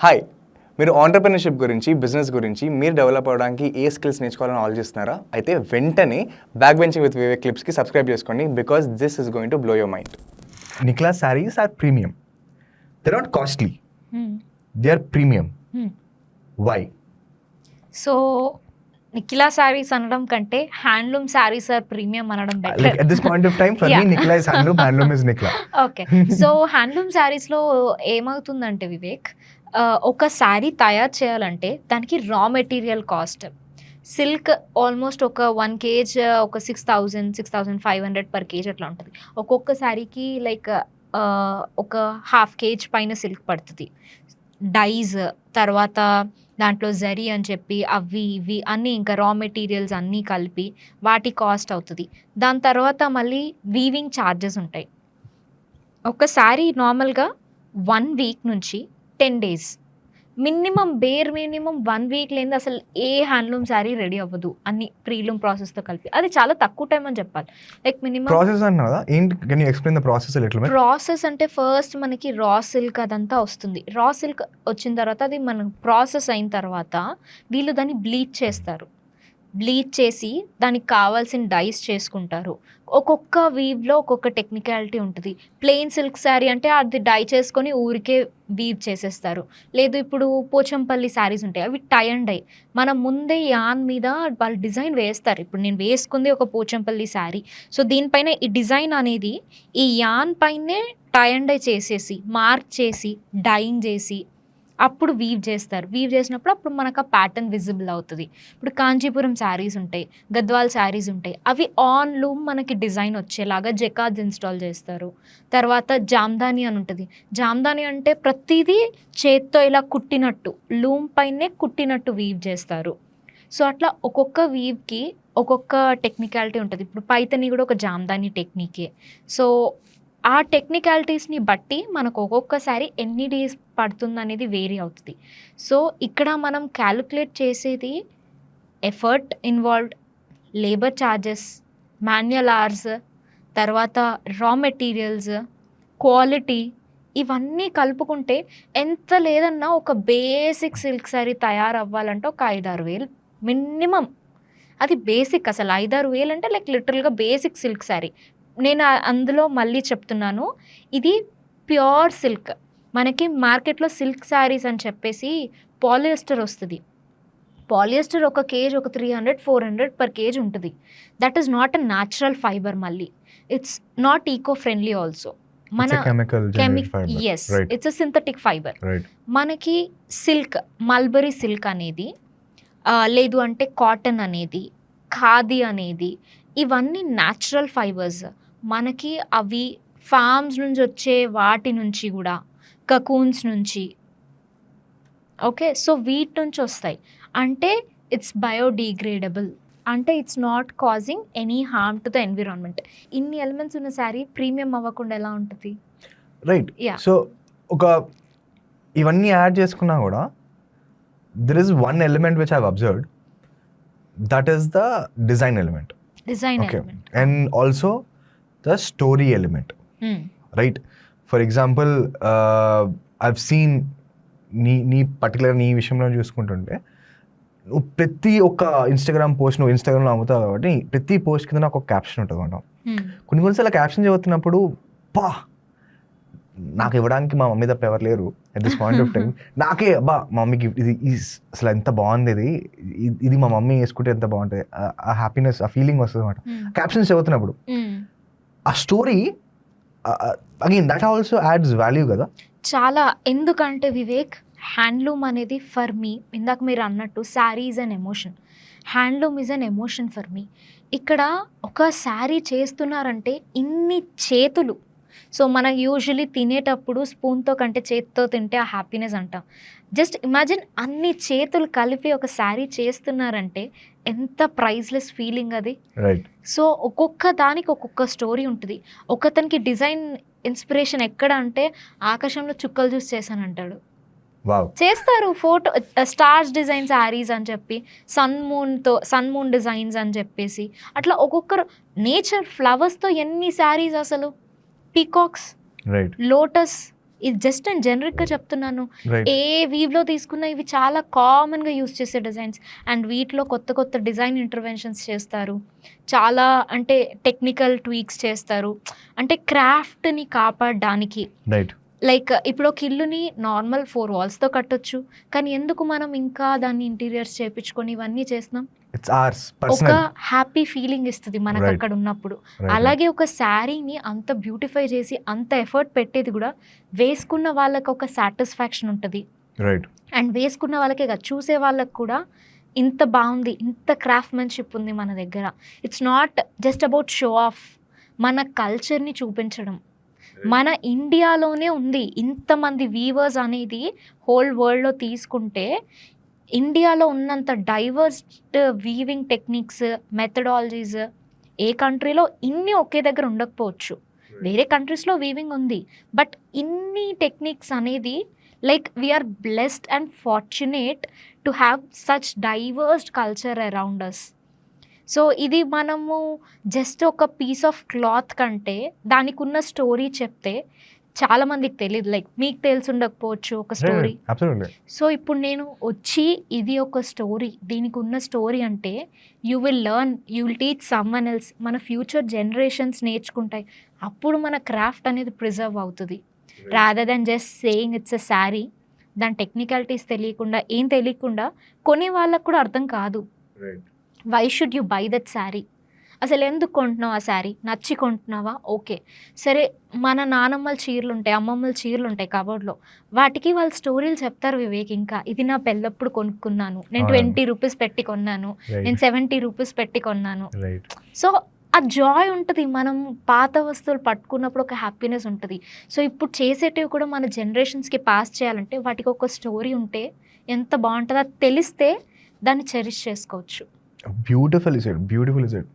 Hi మీరు entrepreneurship గురించి business గురించి మీరు డెవలప్ అవ్వడానికి ఏ స్కిల్స్ నేర్చుకోవాలని ఆలోచిస్తున్నారా అయితే వెంటనే బ్యాక్ బెంచింగ్ విత్ వివేక్ క్లిప్స్కి సబ్స్క్రైబ్ చేసుకోండి because this is going to blow your mind Niklas sarees are premium. They're not costly. They are premium. Why? So Nikhila saris అనడం కంటే హ్యాండ్లూమ్ శారీస్ ఆర్ ప్రీమియం అనడం better is handloom, handloom is Nikla. Okay so handloom శారీస్లో ఏమవుతుందంటే వివేక్ ఒక శారీ తయారు చేయాలంటే దానికి raw material cost. Silk almost ఒక వన్ కేజ్ ఒక six thousand six thousand five hundred per kg అట్లా ఉంటుంది. ఒక్కొక్క శారీకి లైక్ ఒక హాఫ్ కేజ్ పైన సిల్క్ పడుతుంది. డైజ్ తర్వాత దాంట్లో జరీ అని చెప్పి అవి ఇవి అన్నీ ఇంకా రా మెటీరియల్స్ అన్నీ కలిపి వాటి కాస్ట్ అవుతుంది. దాని తర్వాత మళ్ళీ వీవింగ్ ఛార్జెస్ ఉంటాయి. ఒక శారీ నార్మల్గా వన్ వీక్ నుంచి ten days. Minimum bare minimum one week లేని అసలు ఏ హ్యాండ్లూమ్ శారీ రెడీ అవ్వదు. అన్ని ప్రీలూమ్ ప్రాసెస్తో కలిపి. అది చాలా తక్కువ టైం అని చెప్పాలి. లైక్ మినిమం Process అన్నా కదా? ఏంటి can you explain the process little bit process అంటే ఫస్ట్ మనకి రా సిల్క్ అదంతా వస్తుంది. రా సిల్క్ వచ్చిన తర్వాత అది మనం ప్రాసెస్ అయిన తర్వాత వీళ్ళు దాన్ని బ్లీచ్ చేస్తారు. బ్లీచ్ చేసి దానికి కావాల్సిన డైస్ చేసుకుంటారు. ఒక్కొక్క వీవ్లో ఒక్కొక్క టెక్నికాలిటీ ఉంటుంది. ప్లెయిన్ సిల్క్ శారీ అంటే అది డై చేసుకొని ఊరికే వీవ్ చేసేస్తారు. లేదు ఇప్పుడు పోచంపల్లి శారీస్ ఉంటాయి. అవి టై అండ్ డై. మనం ముందే యాన్ మీద వాళ్ళు డిజైన్ వేస్తారు. ఇప్పుడు నేను వేసుకుంది ఒక పోచంపల్లి శారీ. సో దీనిపైన ఈ డిజైన్ అనేది ఈ యాన్ పైనే టై అండ్ డై చేసేసి మార్క్ చేసి డైయింగ్ చేసి అప్పుడు వీవ్ చేస్తారు. వీవ్ చేసినప్పుడు అప్పుడు మనకు ఆ ప్యాటర్న్ విజిబుల్ అవుతుంది. ఇప్పుడు కాంచీపురం శారీస్ ఉంటాయి గద్వాల్ శారీస్ ఉంటాయి. అవి ఆన్ లూమ్ మనకి డిజైన్ వచ్చేలాగా జెకాజ్ ఇన్స్టాల్ చేస్తారు. తర్వాత జామ్దాని అని ఉంటుంది. జామ్దాని అంటే ప్రతిదీ చేత్తో ఇలా కుట్టినట్టు లూమ్ పైనే కుట్టినట్టు వీవ్ చేస్తారు. సో అట్లా ఒక్కొక్క వీవ్కి ఒక్కొక్క టెక్నికాలిటీ ఉంటుంది. ఇప్పుడు పైతని కూడా ఒక జామ్దాని టెక్నికే సో ఆ టెక్నికాలిటీస్ని బట్టి మనకు ఒక్కొక్కసారి ఎన్ని డేస్ పడుతుంది అనేది వేరీ అవుతుంది. సో ఇక్కడ మనం క్యాలిక్యులేట్ చేసేది effort involved labour charges manual hours తర్వాత రా మెటీరియల్స్ క్వాలిటీ ఇవన్నీ కలుపుకుంటే ఎంత లేదన్నా ఒక బేసిక్ సిల్క్ శారీ తయారవ్వాలంటే ఒక ఐదారు వేలు మినిమం అది బేసిక్ అసలు ఐదారు వేలు అంటే లైక్ లిటరల్గా బేసిక్ సిల్క్ శారీ నేను అందులో మళ్ళీ చెప్తున్నాను. ఇది ప్యూర్ సిల్క్. మనకి మార్కెట్లో సిల్క్ శారీస్ అని చెప్పేసి పాలియస్టర్ వస్తుంది. పాలియస్టర్ ఒక కేజ్ ఒక three hundred four hundred per KG ఉంటుంది. That is not a natural fibre మళ్ళీ. It's not eco friendly also మన yes it's a synthetic fibre మనకి సిల్క్ మల్బరీ సిల్క్ అనేది లేదు అంటే కాటన్ అనేది ఖాదీ అనేది ఇవన్నీ న్యాచురల్ ఫైబర్స్ మనకి అవి ఫార్మ్స్ నుంచి వచ్చే వాటి నుంచి కూడా కకూన్స్ నుంచి. ఓకే సో వీటి నుంచి వస్తాయి. అంటే ఇట్స్ బయోడిగ్రేడబుల్ అంటే it's not causing any harm to the environment ఇన్ని ఎలిమెంట్స్ ఉన్న శారీ ప్రీమియం అవ్వకుండా ఎలా ఉంటుంది? రైట్. సో ఒక ఇవన్నీ యాడ్ చేసుకున్నా కూడా there is one element which I've observed that is the design element design okay and also the story element right for example I've seen నీ నీ పర్టికులర్ నీ విషయంలో చూసుకుంటుంటే నువ్వు ప్రతి ఒక్క ఇన్స్టాగ్రామ్ పోస్ట్ నువ్వు ఇన్స్టాగ్రామ్లో అమ్ముతావు కాబట్టి ప్రతి పోస్ట్ కింద నాకు ఒక క్యాప్షన్ ఉంటుంది అనమాట కొన్ని కొన్నిసార్లు క్యాప్షన్ చదువుతున్నప్పుడు పా నాకు ఇవ్వడానికి మా మమ్మీ తప్ప ఎవరు లేరు at this point of time నాకే అబ్బా మా మమ్మీకి ఇది అసలు ఎంత బాగుంది ఇది. ఇది- మా మమ్మీ వేసుకుంటే ఎంత బాగుంటుంది. ఆ- ఆ హ్యాపీనెస్ ఆ ఫీలింగ్ వస్తుంది అనమాట క్యాప్షన్స్ చదువుతున్నప్పుడు. ఆ story again that also adds value కదా. చాలా ఎందుకంటే వివేక్ హ్యాండ్లూమ్ అనేది ఫర్ మీ ఇందాక మీరు అన్నట్టు sari is an emotion handloom is an emotion for me ఇక్కడ ఒక శారీ చేస్తున్నారంటే ఇన్ని చేతులు సో మనం యూజువలీ తినేటప్పుడు స్పూన్తో కంటే చేతితో తింటే ఆ హ్యాపీనెస్ అంటాం. జస్ట్ ఇమాజిన్ అన్ని చేతులు కలిపి ఒక శారీ చేస్తున్నారంటే ఎంత ప్రైజ్లెస్ ఫీలింగ్ అది. సో ఒక్కొక్క దానికి ఒక్కొక్క స్టోరీ ఉంటుంది. ఒకతనికి డిజైన్ ఇన్స్పిరేషన్ ఎక్కడ అంటే ఆకాశంలో చుక్కలు చూసి చేశాను అంటాడు. వావ్ చేస్తారు. ఫోటో స్టార్స్ డిజైన్ శారీస్ అని చెప్పి సన్ మూన్తో సన్ మూన్ డిజైన్స్ అని చెప్పేసి. అట్లా ఒక్కొక్కరు నేచర్ ఫ్లవర్స్తో ఎన్ని శారీస్ అసలు? పీకాక్స్ లోటస్ ఇది జస్ట్ నేను జనరిక్గా చెప్తున్నాను. ఏ వీవ్లో తీసుకున్న ఇవి చాలా కామన్గా యూస్ చేసే డిజైన్స్. అండ్ వీటిలో కొత్త కొత్త డిజైన్ ఇంటర్వెన్షన్స్ చేస్తారు. చాలా అంటే టెక్నికల్ ట్వీక్స్ చేస్తారు. అంటే క్రాఫ్ట్ని కాపాడడానికి. లైక్ ఇప్పుడు ఒక ఇల్లుని నార్మల్ ఫోర్ వాల్స్తో కట్టొచ్చు. కానీ ఎందుకు మనం ఇంకా దాన్ని ఇంటీరియర్స్ చేపించుకొని ఇవన్నీ చేస్తున్నాం? ఇట్స్ ఆర్స్ ఒక హ్యాపీ ఫీలింగ్ ఇస్తుంది మనకు. అక్కడ ఉన్నప్పుడు. అలాగే ఒక శారీని అంత బ్యూటిఫై చేసి అంత ఎఫర్ట్ పెట్టేది కూడా వేసుకున్న వాళ్ళకి ఒక సాటిస్ఫాక్షన్ ఉంటుంది. రైట్ అండ్ వేసుకున్న వాళ్ళకే కాదు చూసే వాళ్ళకి కూడా ఇంత బాగుంది ఇంత క్రాఫ్ట్మెన్షిప్ ఉంది మన దగ్గర. It's not just about show off మన కల్చర్ని చూపించడం. మన ఇండియాలోనే ఉంది ఇంతమంది వీవర్స్ అనేది హోల్ వరల్డ్లో తీసుకుంటే ఇండియాలో ఉన్నంత డైవర్స్ వీవింగ్ టెక్నిక్స్ మెథడాలజీస్ ఏ కంట్రీలో ఇన్ని ఒకే దగ్గర ఉండకపోవచ్చు. వేరే కంట్రీస్లో వీవింగ్ ఉంది. బట్ ఇన్ని టెక్నిక్స్ అనేది like we're blessed and fortunate to have such diversed culture around us so ఇది మనము జస్ట్ ఒక పీస్ ఆఫ్ క్లాత్ కంటే దానికి ఉన్న స్టోరీ చెప్తే చాలా మందికి తెలియదు లైక్ మీకు తెలిసి ఉండకపోవచ్చు ఒక స్టోరీ సో ఇప్పుడు నేను వచ్చి ఇది ఒక స్టోరీ దీనికి ఉన్న స్టోరీ అంటే you will learn you will teach someone else మన ఫ్యూచర్ జనరేషన్స్ నేర్చుకుంటాయి. అప్పుడు మన క్రాఫ్ట్ అనేది ప్రిజర్వ్ అవుతుంది. Rather than just saying it's a sari దాని టెక్నికాలిటీస్ తెలియకుండా ఏం తెలియకుండా కొనే వాళ్ళకు కూడా అర్థం కాదు. Why should you buy that sari అసలు ఎందుకు కొంటున్నావు ఆ శారీ? నచ్చి కొంటున్నావా ఓకే. సరే మన నానమ్మల చీరలు ఉంటాయి అమ్మమ్మల చీరలు ఉంటాయి కబోర్డ్లో. వాటికి వాళ్ళు స్టోరీలు చెప్తారు వివేక్ ఇంకా. ఇది నా పెళ్ళప్పుడు కొనుక్కున్నాను. నేను. ట్వంటీ రూపీస్ పెట్టి కొన్నాను. నేను సెవెంటీ రూపీస్ పెట్టి కొన్నాను. సో ఆ జాయ్ ఉంటుంది. మనం పాత వస్తువులు పట్టుకున్నప్పుడు ఒక హ్యాపీనెస్ ఉంటుంది. సో ఇప్పుడు చేసేటివి కూడా మన జనరేషన్స్కి పాస్ చేయాలంటే వాటికి ఒక స్టోరీ ఉంటే ఎంత బాగుంటుందో అది తెలిస్తే దాన్ని చెరిష్ చేసుకోవచ్చు. Beautiful is it. Beautiful is it.